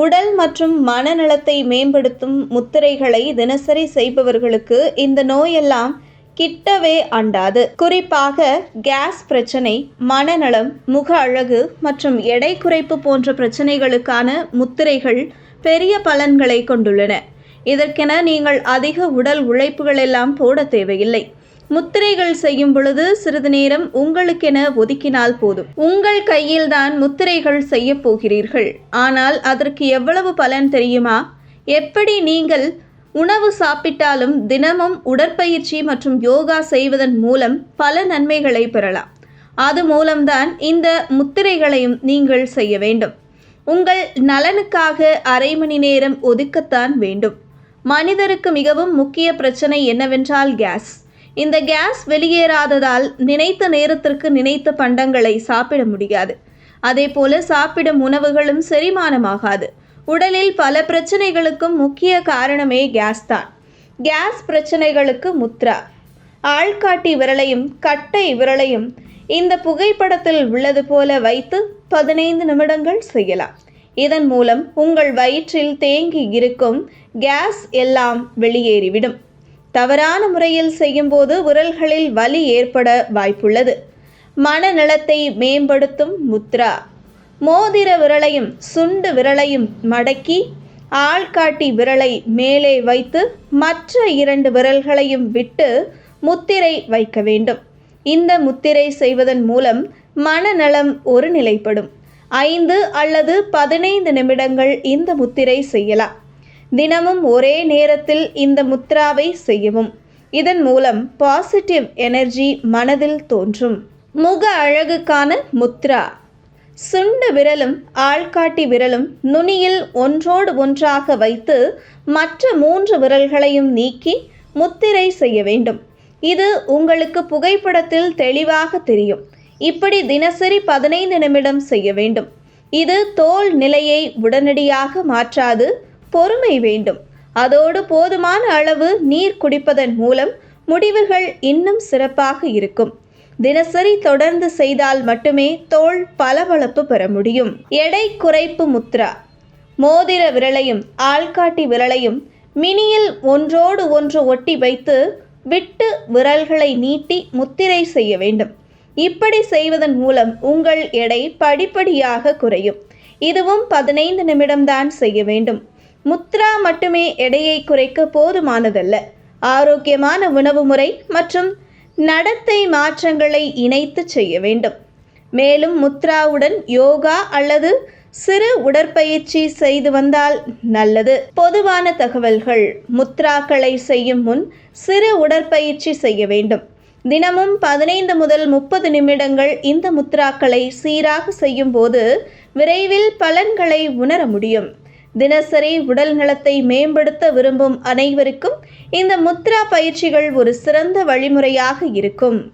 உடல் மற்றும் மனநலத்தை மேம்படுத்தும் முத்திரைகளை தினசரி செய்பவர்களுக்கு இந்த நோயெல்லாம் கிட்டவே அண்டாது. குறிப்பாக கேஸ் பிரச்சனை மனநலம் முக அழகு மற்றும் எடை குறைப்பு போன்ற பிரச்சனைகளுக்கான முத்திரைகள் பெரிய பலன்களை கொண்டுள்ளன. இதற்கென நீங்கள் அதிக உடல் உழைப்புகள் எல்லாம் போட தேவையில்லை. முத்திரைகள் செய்யும் பொழுது சிறிது நேரம் உங்களுக்கென ஒதுக்கினால் போதும். உங்கள் கையில்தான் முத்திரைகள் செய்ய போகிறீர்கள். ஆனால் அதற்கு எவ்வளவு பலன் தெரியுமா? எப்படி நீங்கள் உணவு சாப்பிட்டாலும் தினமும் உடற்பயிற்சி மற்றும் யோகா செய்வதன் மூலம் பல நன்மைகளை பெறலாம். அது மூலம்தான் இந்த முத்திரைகளையும் நீங்கள் செய்ய வேண்டும். உங்கள் நலனுக்காக அரை மணி நேரம் ஒதுக்கத்தான் வேண்டும். மனிதருக்கு மிகவும் முக்கிய பிரச்சனை என்னவென்றால் கேஸ். இந்த கேஸ் வெளியேறாததால் நினைத்த நேரத்திற்கு நினைத்த பண்டங்களை சாப்பிட முடியாது. அதே போல சாப்பிடும் உணவுகளும் செரிமானமாகாது. உடலில் பல பிரச்சனைகளுக்கும் முக்கிய காரணமே கேஸ் தான். கேஸ் பிரச்சனைகளுக்கு முத்ரா. ஆள்காட்டி விரலையும் கட்டை விரலையும் இந்த புகைப்படத்தில் உள்ளது போல வைத்து பதினைந்து நிமிடங்கள் செய்யலாம். இதன் மூலம் உங்கள் வயிற்றில் தேங்கி இருக்கும் கேஸ் எல்லாம் வெளியேறிவிடும். தவறான முறையில் செய்யும்போது விரல்களில் வலி ஏற்பட வாய்ப்புள்ளது. மனநலத்தை மேம்படுத்தும் முத்ரா. மோதிர விரலையும் சுண்டு விரலையும் மடக்கி ஆள்காட்டி விரலை மேலே வைத்து மற்ற இரண்டு விரல்களையும் விட்டு முத்திரை வைக்க வேண்டும். இந்த முத்திரை செய்வதன் மூலம் மனநலம் ஒரு நிலைப்படும் ஐந்து அல்லது பதினைந்து நிமிடங்கள் இந்த முத்திரை செய்யலாம். தினமும் ஒரே நேரத்தில் இந்த முத்ராவை செய்யவும். இதன் மூலம் பாசிட்டிவ் எனர்ஜி மனதில் தோன்றும். முக அழகுக்கான முத்ரா. சுண்டு விரலும் ஆள்காட்டி விரலும் நுனியில் ஒன்றோடு ஒன்றாக வைத்து மற்ற மூன்று விரல்களையும் நீக்கி முத்திரை செய்ய வேண்டும். இது உங்களுக்கு புகைப்படத்தில் தெளிவாக தெரியும். இப்படி தினசரி பதினைந்து நிமிடம் செய்ய வேண்டும். இது தோல் நிலையை உடனடியாக மாற்றாது. பொறுமை வேண்டும். அதோடு போதுமான அளவு நீர் குடிப்பதன் மூலம் முடிவுகள் இன்னும் சிறப்பாக இருக்கும். தினசரி தொடர்ந்து செய்தால் மட்டுமே தோல் பளபளப்பு பெற முடியும். எடை குறைப்பு முத்ரா. மோதிர விரலையும் ஆள்காட்டி விரலையும் மினியில் ஒன்றோடு ஒன்று ஒட்டி வைத்து விட்டு விரல்களை நீட்டி முத்திரை செய்ய வேண்டும். இப்படி செய்வதன் மூலம் உங்கள் எடை படிப்படியாக குறையும். இதுவும் பதினைந்து நிமிடம்தான் செய்ய வேண்டும். முத்ரா மட்டுமே எடையை குறைக்க போதுமானதல்ல. ஆரோக்கியமான உணவு முறை மற்றும் நடத்தை மாற்றங்களை இணைத்து செய்ய வேண்டும். மேலும் முத்ராவுடன் யோகா அல்லது சிறு உடற்பயிற்சி செய்து வந்தால் நல்லது. பொதுவான தகவல்கள் முத்ராக்களை செய்யும் முன் சிறு உடற்பயிற்சி செய்ய வேண்டும். தினமும் பதினைந்து முதல் முப்பது நிமிடங்கள் இந்த முத்ராக்களை சீராக செய்யும் போது விரைவில் பலன்களை உணர முடியும். தினசரி உடல் நலத்தை மேம்படுத்த விரும்பும் அனைவருக்கும் இந்த முத்ரா பயிற்சிகள் ஒரு சிறந்த வழிமுறையாக இருக்கும்.